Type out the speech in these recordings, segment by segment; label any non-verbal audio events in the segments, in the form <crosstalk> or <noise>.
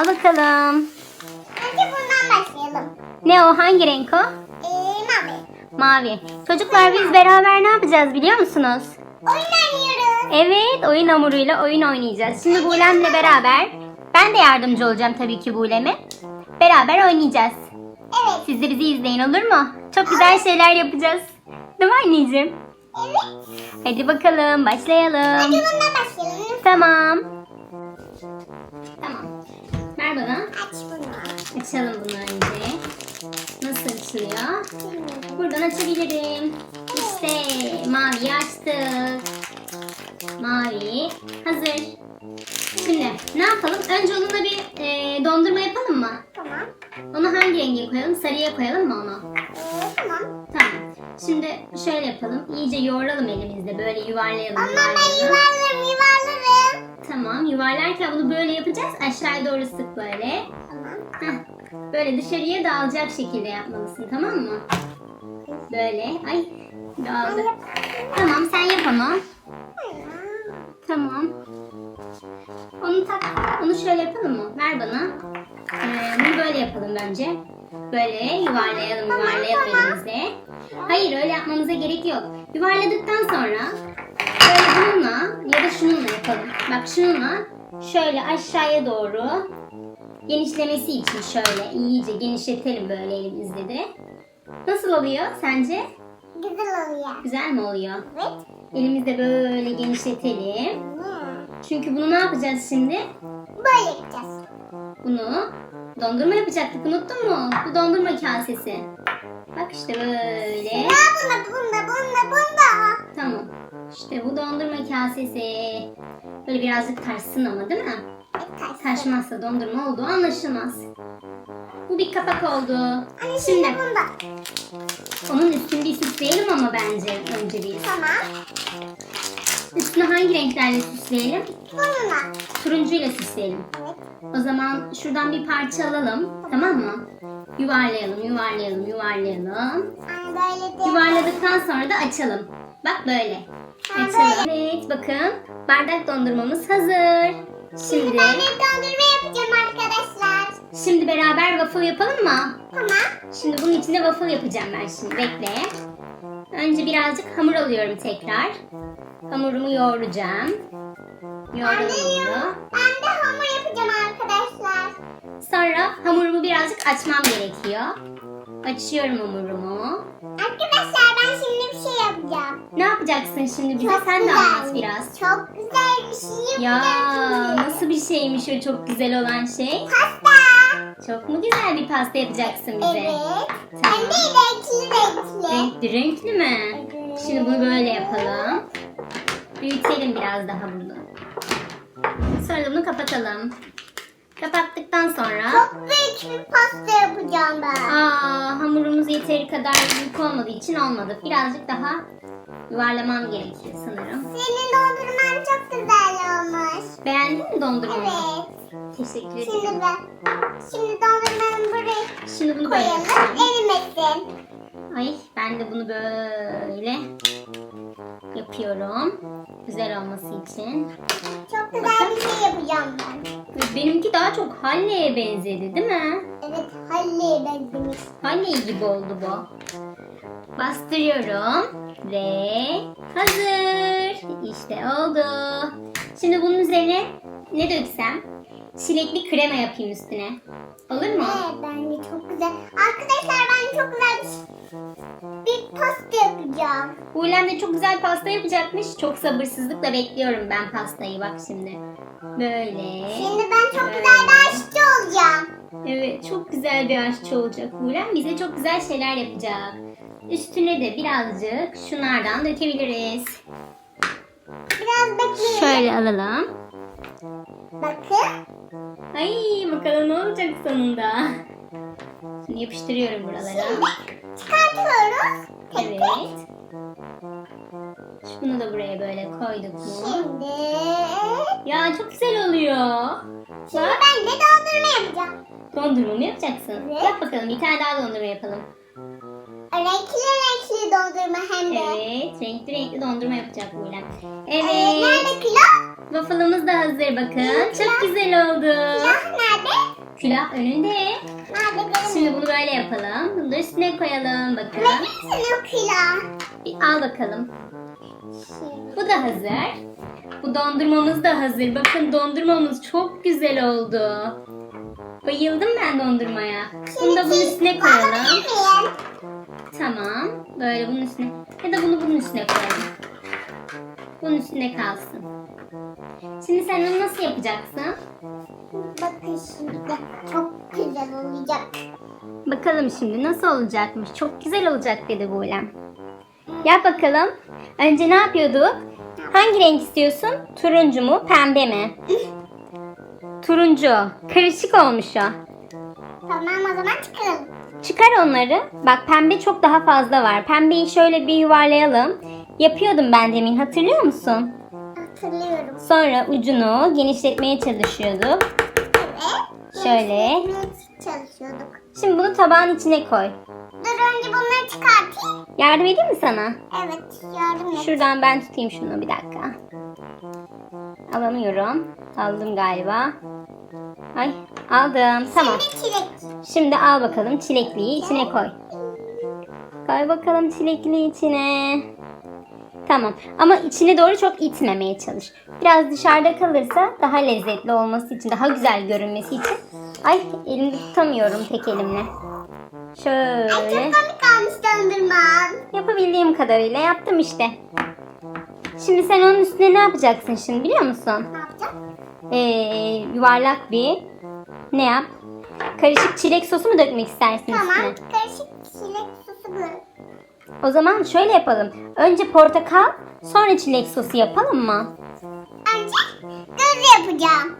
Al bakalım. Önce bundan başlayalım. Ne o? Hangi renk o? Ee, mavi. Mavi. Çocuklar biz beraber ne yapacağız biliyor musunuz? Oyun oynuyoruz. Evet, oyun hamuruyla oyun oynayacağız. Şimdi Bulem'le beraber, ben de yardımcı olacağım tabii ki Bulem'e. Beraber oynayacağız. Evet. Siz de bizi izleyin olur mu? Çok güzel şeyler yapacağız. Değil mi anneciğim? Evet. Hadi bakalım, başlayalım. Hadi bundan başlayalım. Tamam. Aç bunu. Açalım bunu önce. Nasıl açılıyor? Buradan açabilirim. İşte mavi açtık. Mavi hazır. Şimdi ne yapalım? Önce onunla bir e, dondurma yapalım mı? Tamam. Onu hangi renge koyalım? Sarıya koyalım mı onu? Ee, tamam. Tamam. Şimdi şöyle yapalım. İyice yoğuralım elimizde. Böyle yuvarlayalım. Ama ben yuvarlayalım. Yuvarlarken bunu böyle yapacağız. Aşağıya doğru sık böyle. Tamam. Heh, böyle dışarıya dağılacak şekilde yapmalısın tamam mı? Böyle. Ay dağıldı. Tamam sen yap onu. Tamam. Onu tak. Onu şöyle yapalım mı? Ver bana. Ee, bunu böyle yapalım bence. Böyle yuvarlayalım yuvarlayalım elimizle. Hayır öyle yapmamıza gerek yok. Yuvarladıktan sonra böyle bununla ya da şununla yapalım. Bak şununla şöyle aşağıya doğru genişlemesi için şöyle iyice genişletelim böyle elimizde de. Nasıl oluyor sence? Güzel oluyor. Güzel mi oluyor? Evet. Elimizde böyle genişletelim. Hmm. Çünkü bunu ne yapacağız şimdi? Böyle yapacağız. Bunu dondurma yapacaktık unuttun mu? Bu dondurma kasesi. Bak işte böyle. Ya bunda bunda bunda bunda. İşte bu dondurma kasesi. Böyle birazcık taşsın ama değil mi? Evet. Taşmazsa dondurma olduğu anlaşılmaz. Bu bir kapak oldu. Anne Şimdi şimdi bunda. onun üstünü bir süsleyelim ama bence önce bir. Tamam. Üstünü hangi renklerle süsleyelim? Bununla. Turuncuyla süsleyelim. Evet. O zaman şuradan bir parça alalım. Tamam mı? Yuvarlayalım, yuvarlayalım, yuvarlayalım. Anne böyle de. Yuvarladıktan sonra da açalım. Bak böyle. Ha, Açalım. Evet bakın. Bardak dondurmamız hazır. Şimdi Ben de dondurma yapacağım arkadaşlar. şimdi beraber waffle yapalım mı? Tamam. Şimdi bunun içinde waffle yapacağım ben şimdi. Bekle. Önce birazcık hamur alıyorum tekrar. Hamurumu yoğuracağım. Ben Yoğurdum hamuru. ben de hamur yapacağım arkadaşlar. Sonra hamurumu birazcık açmam gerekiyor. Açıyorum hamurumu. Arkadaşlar ben şimdi bir şey yapacağım. Ne yapacaksın şimdi bize? Çok Sen de güzel. anlat biraz. Çok güzel bir şey Ya yapacağım şimdi. nasıl bir şeymiş o çok güzel olan şey? Pasta. Çok mu güzel bir pasta yapacaksın bize? Evet. Tamam. De renkli renkli. Renkli renkli mi? Evet. Şimdi bunu böyle yapalım. Büyütelim biraz daha bunu. Sonra da bunu kapatalım. Kapattıktan sonra büyük bir pasta yapacağım ben. aa, hamurumuz yeteri kadar büyük olmadığı için olmadı. Birazcık daha yuvarlamam gerekiyor sanırım. Senin dondurman çok güzel olmuş. Beğendin mi dondurmamı? Evet. Teşekkür ederim. Şimdi ben, şimdi dondurmanı buraya Şimdi bunu koyalım. Erimesin. Ay ben de bunu böyle yapıyorum. Güzel olması için. Çok güzel bir şey yapacağım ben. Benimki daha çok Halley'e benzedi değil mi? Evet, Halli'ye benzemiş. Halley gibi oldu bu. Bastırıyorum ve hazır. İşte oldu. Şimdi bunun üzerine ne döksem? Çilekli krema yapayım üstüne. Olur mu? Evet, bence çok güzel. Arkadaşlar ben çok güzel bir, pasta yapacağım. Buğlem de çok güzel pasta yapacakmış. Çok sabırsızlıkla bekliyorum ben pastayı bak şimdi. Böyle. Şimdi ben çok güzel bir aşçı olacağım. Evet çok güzel bir aşçı olacak Buğlem. Bize çok güzel şeyler yapacak. Üstüne de birazcık şunlardan dökebiliriz. Biraz bekleyin. Şöyle alalım. Bakın. Ay bakalım ne olacak sonunda. Şimdi yapıştırıyorum buralara. Şimdi çıkartıyoruz. Evet. Şunu da buraya böyle koyduk mu? Şimdi... Ya çok güzel oluyor. Şimdi Bak ben de dondurma yapacağım. dondurma mı yapacaksın? Evet. Yap bakalım bir tane daha dondurma yapalım. Renkli renkli dondurma hem de. Evet renkli renkli dondurma yapacak Buğlem. Ee, Evet. nerede kilo? Waffle'ımız da hazır bakın. Çok güzel oldu. Kilo nerede? Külah önünde. Şimdi bunu böyle yapalım. Bunu da üstüne koyalım. Bakın. Verir misin o kilo? Bir al bakalım. Bu da hazır. Bu dondurmamız da hazır. Bakın dondurmamız çok güzel oldu. Bayıldım ben dondurmaya. Bunu da bunun üstüne koyalım. Tamam. Böyle bunun üstüne. Ya da bunu bunun üstüne koyalım. Bunun üstüne kalsın. Şimdi sen onu nasıl yapacaksın? Bakın şimdi çok güzel olacak. Bakalım şimdi nasıl olacakmış. Çok güzel olacak dedi Buğlem. Yap bakalım. Önce ne yapıyorduk? Hangi renk istiyorsun? Turuncu mu, pembe mi? Turuncu. Karışık olmuş o. Tamam o zaman çıkaralım. Çıkar onları. Bak pembe çok daha fazla var. Pembeyi şöyle bir yuvarlayalım. Yapıyordum ben demin hatırlıyor musun? Hatırlıyorum. Sonra ucunu genişletmeye çalışıyorduk. Evet. Şöyle. Genişletmeye çalışıyorduk. Şimdi bunu tabağın içine koy. Dur önce bunları çıkartayım. Yardım edeyim mi sana? Evet yardım et. Şuradan ben tutayım şunu bir dakika. Alamıyorum. Aldım galiba. Ay aldım. Tamam. Şimdi çilek. Şimdi al bakalım çilekliyi içine koy. Koy bakalım çilekliyi içine. Tamam ama içine doğru çok itmemeye çalış. Biraz dışarıda kalırsa daha lezzetli olması için, daha güzel görünmesi için. Ay elimde tutamıyorum tek elimle. Ay Şöyle. çok komik olmuş dondurman. Yapabildiğim kadarıyla yaptım işte. Şimdi sen onun üstüne ne yapacaksın şimdi biliyor musun? Ne yapacağım? Ee, yuvarlak bir ne yap? Karışık çilek sosu mu dökmek istersin Tamam. üstüne? Karışık çilek sosu bu. O zaman şöyle yapalım. Önce portakal, sonra çilek sosu yapalım mı? Önce göz yapacağım.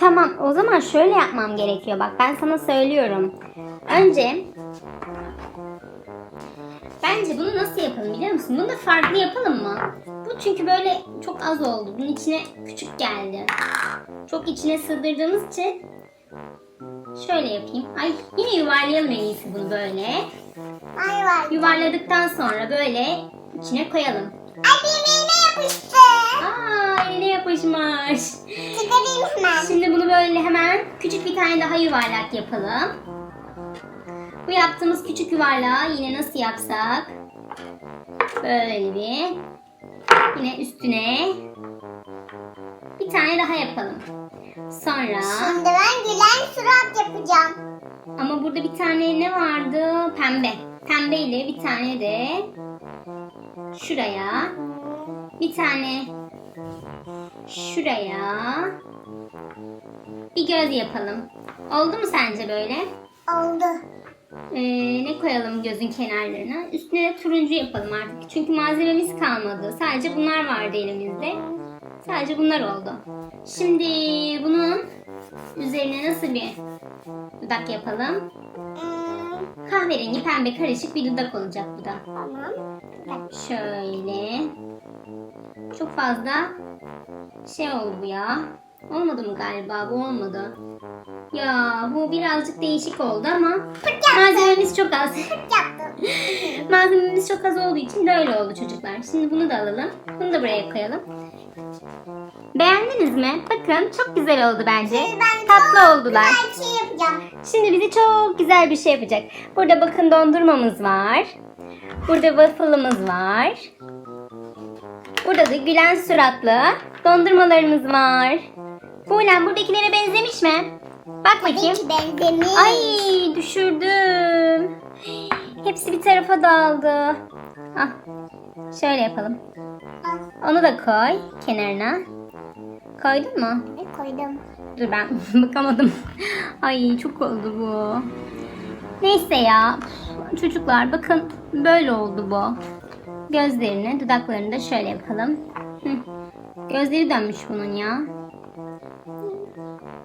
Tamam, o zaman şöyle yapmam gerekiyor. Bak ben sana söylüyorum. Önce Bence bunu nasıl yapalım biliyor musun? Bunu da farklı yapalım mı? Bu çünkü böyle çok az oldu. Bunun içine küçük geldi. Çok içine sığdırdığımız için şöyle yapayım. Ay yine yuvarlayalım en iyisi bunu böyle. Ay var. Yuvarladıktan sonra böyle içine koyalım. Ay birbirine yapıştı. Aa eline yapışmış. Çıkarayım hemen. Şimdi bunu böyle hemen küçük bir tane daha yuvarlak yapalım. Bu yaptığımız küçük yuvarlağı yine nasıl yapsak? Böyle bir. Yine üstüne bir tane daha yapalım. Sonra Şimdi ben gülen surat yapacağım. ama burada bir tane ne vardı? Pembe. Pembe ile bir tane de şuraya bir tane şuraya bir göz yapalım. Oldu mu sence böyle? Oldu. Ee, ne koyalım gözün kenarlarına? Üstüne de turuncu yapalım artık. Çünkü malzememiz kalmadı. Sadece bunlar vardı elimizde. Sadece bunlar oldu. Şimdi bunun üzerine nasıl bir dudak yapalım? Hmm, Kahverengi pembe karışık bir dudak olacak bu da. tamam. Şöyle. Çok fazla şey oldu bu ya. Olmadı mı galiba? Bu olmadı. Ya bu birazcık değişik oldu ama malzememiz çok az. <laughs> Malzememiz çok az olduğu için böyle oldu çocuklar. Şimdi bunu da alalım. Bunu da buraya koyalım. Beğendiniz mi? Bakın çok güzel oldu bence. Ben Tatlı oldular. Güzel şey yapacağım. Şimdi bize çok güzel bir şey yapacak. Burada bakın dondurmamız var. Burada waffle'ımız var. Burada da gülen suratlı dondurmalarımız var. Buğlem buradakilere benzemiş mi? Bak bakayım. Tabii ki benzemiş. Ay düşürdüm. Hepsi bir tarafa dağıldı. Ah, şöyle yapalım. Onu da koy kenarına. Koydun mu? Ay, koydum. Dur ben <laughs> bakamadım. Ay çok oldu bu. Neyse ya. Çocuklar bakın böyle oldu bu. Gözlerini, dudaklarını da şöyle yapalım. Hı. Gözleri dönmüş bunun ya.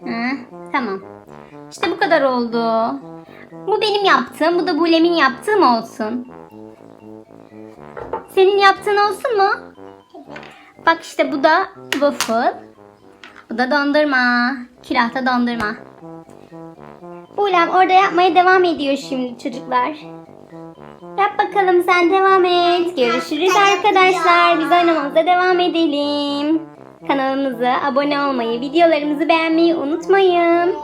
Hı, tamam. İşte bu kadar oldu. Bu benim yaptığım, bu da Bulem'in yaptığı mı olsun? Senin yaptığın olsun mu? Bak işte bu da waffle. Bu da dondurma. Külahta dondurma. Bulem orada yapmaya devam ediyor şimdi çocuklar. Yap bakalım sen devam et. Görüşürüz arkadaşlar. Biz oynamamıza devam edelim. Kanalımıza abone olmayı, videolarımızı beğenmeyi unutmayın.